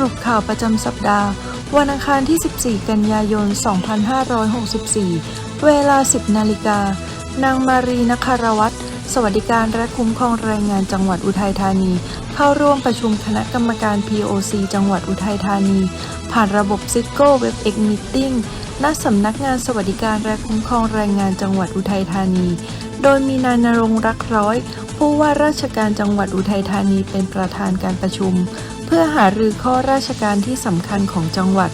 รุปข่าวประจำสัปดาห์ วันอังคารที่ 14 กันยายน 2564 เวลา 10 นาฬิกา นางมารีนคารวัตรสวัสดิการและคุ้มครองแรงงานจังหวัดอุทัยธานี เข้าร่วมประชุมคณะกรรมการ POC จังหวัดอุทัยธานี ผ่านระบบซิโก้เว็บเอ็กมิติ้งณสำนักงานสวัสดิการและคุ้มครองแรงงานจังหวัดอุทัยธานี โดยมีนายนรงรักร้อย ผู้ว่าราชการจังหวัดอุทัยธานีเป็นประธานการประชุม พื่อหารือข้อราชการที่สำคัญของจังหวัด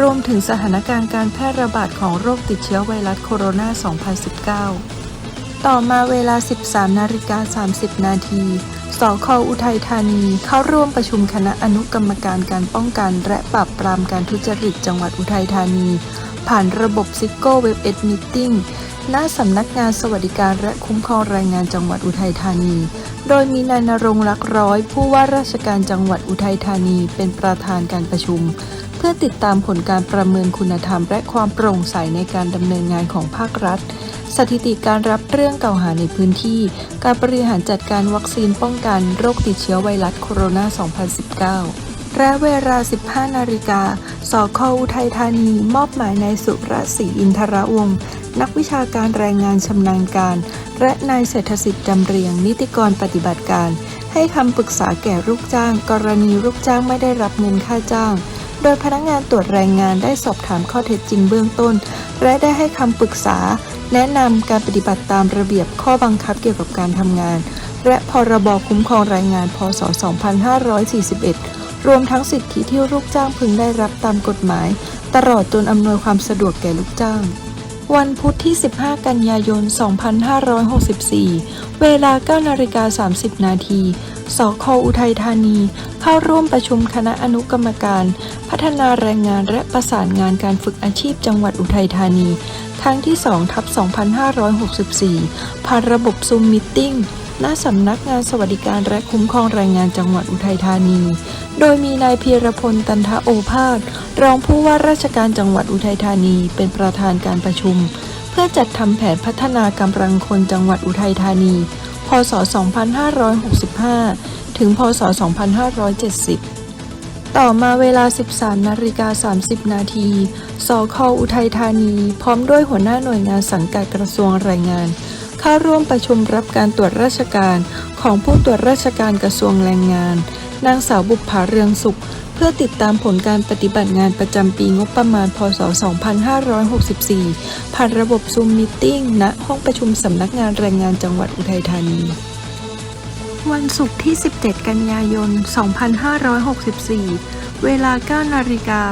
รวมถึงสถานการณ์การแพร่ระบาดของโรคติดเชื้อไวรัสโคโรนา 2019 ต่อมาเวลา 13 นาฬิกา 30 นาทีสคอุทัยธานี เข้าร่วมประชุมคณะอนุกรรมการการป้องกันและปราบปรามการทุจริตจังหวัดอุทัยธานี ผ่านระบบซิโก้เว็บเอ็ดมิทติ้งณสำนักงานสวัสดิการและคุ้มครองแรงงานจังหวัดอุทัยธานี โดยมีนายนรงรักร้อย ผู้ว่าราชการจังหวัดอุทัยธานีเป็นประธานการประชุม เพื่อติดตามผลการประเมินคุณธรรม และความโปร่งใสในการดำเนินงานของภาครัฐ สถิติการรับเรื่องเก่าหาในพื้นที่ การบริหารจัดการวัคซีนป้องกันโรคติดเชื้อไวรัสโคโรนา 2019และเวลา 15 นาฬิกา สคอุทัยธานี มอบหมายนายสุรศรีอินทรวงศ์ นักวิชาการแรงงานชำนาญการ และนายเศรษฐสิทธิ์จำเรียง นิติกรปฏิบัติการ ให้คำปรึกษาแก่ลูกจ้าง กรณีลูกจ้างไม่ได้รับเงินค่าจ้าง โดยพนักงานตรวจแรงงานได้สอบถามข้อเท็จจริงเบื้องต้น และได้ให้คำปรึกษา แนะนำการปฏิบัติตามระเบียบข้อบังคับเกี่ยวกับการทำงาน และพรบคุ้มครองแรงงาน พศ 2541รวมทั้งสิทธิที่ลูกจ้างพึงได้รับตามกฎหมาย ตลอดจนอำนวยความสะดวกแก่ลูกจ้าง วันพุธที่ 15 กันยายน 2564 เวลา9นาฬิกา30 นาที สคอุทัยธานี เข้าร่วมประชุมคณะอนุกรรมการ พัฒนาแรงงานและประสานงานการฝึกอาชีพจังหวัดอุทัยธานี ครั้งที่2ทับ2564 ผ่านระบบซูมมิทติ้ง ณสำนักงานสวัสดิการและคุ้มครองแรงงานจังหวัดอุทัยธานี โดยมีนายเพียรพลตันทโอภาสรองผู้ว่าราชการจังหวัดอุทัยธานีเป็นประธานการประชุม เพื่อจัดทำแผนพัฒนากำลังคนจังหวัดอุทัยธานี พศ 2565 ถึง พศ 2570ต่อมาเวลา 13 นาฬิกา 30 นาที สคอุทัยธานี พร้อมด้วยหัวหน้าหน่วยงานสังกัดกระทรวงแรงงาน เข้าร่วมประชุมรับการตรวจราชการของผู้ตรวจราชการกระทรวงแรงงาน นางสาวบุภาเรืองสุข เพื่อติดตามผลการปฏิบัติงานประจำปีงบประมาณ พศ 2564 ผ่านระบบซูมมิทติ้งณห้องประชุมสำนักงานแรงงานจังหวัดอุทัยธานี วันศุกร์ที่ 17 กันยายน 2564 เวลา 9 นาฬิกา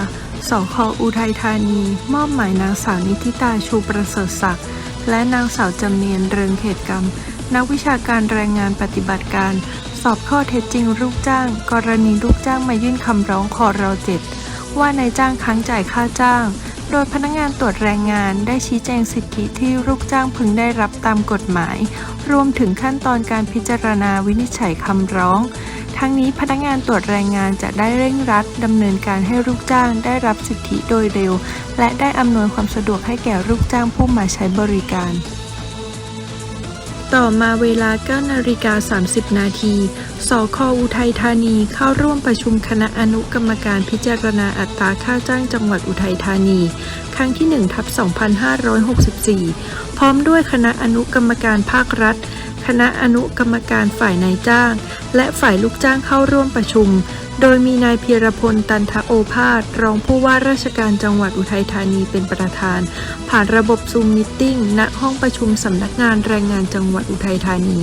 สคอุทัยธานี มอบหมายนางสาวนิติตาชูประเสริฐศักดิ์ และนางสาวจำเนียนเริงเขตกรรม นักวิชาการแรงงานปฏิบัติการ สอบข้อเท็จจริงลูกจ้าง กรณีลูกจ้างมายื่นคำร้องคอรเจ็ดว่านายจ้างค้างจ่ายค่าจ้าง โดยพนักงานตรวจแรงงานได้ชี้แจงสิทธิที่ลูกจ้างพึงได้รับตามกฎหมาย รวมถึงขั้นตอนการพิจารณาวินิจฉัยคำร้อง ทั้งนี้พนักงานตรวจแรงงานจะได้เร่งรัดดำเนินการให้ลูกจ้างได้รับสิทธิโดยเร็ว และได้อำนวยความสะดวกให้แก่ลูกจ้างผู้มาใช้บริการ ต่อมาเวลา 9 นาฬิกา 30 นาที สคอุทัยธานีเข้าร่วมประชุมคณะอนุกรรมการพิจารณาอัตราค่าจ้างจังหวัดอุทัยธานี ครั้งที่1ทับ2564 พร้อมด้วยคณะอนุกรรมการภาครัฐ คณะอนุกรรมการฝ่ายนายจ้าง และฝ่ายลูกจ้างเข้าร่วมประชุม โดยมีนายพีรพลตันทโอภาส รองผู้ว่าราชการจังหวัดอุทัยธานีเป็นประธาน ผ่านระบบซูมมิทติ้งณห้องประชุมสำนักงานแรงงานจังหวัดอุทัยธานี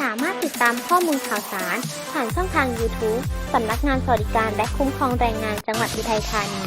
สามารถติดตามข้อมูลข่าวสาร ผ่านช่องทาง YouTube สำนักงานสวัสดิการและคุ้มครองแรงงานจังหวัดอุทัยธานี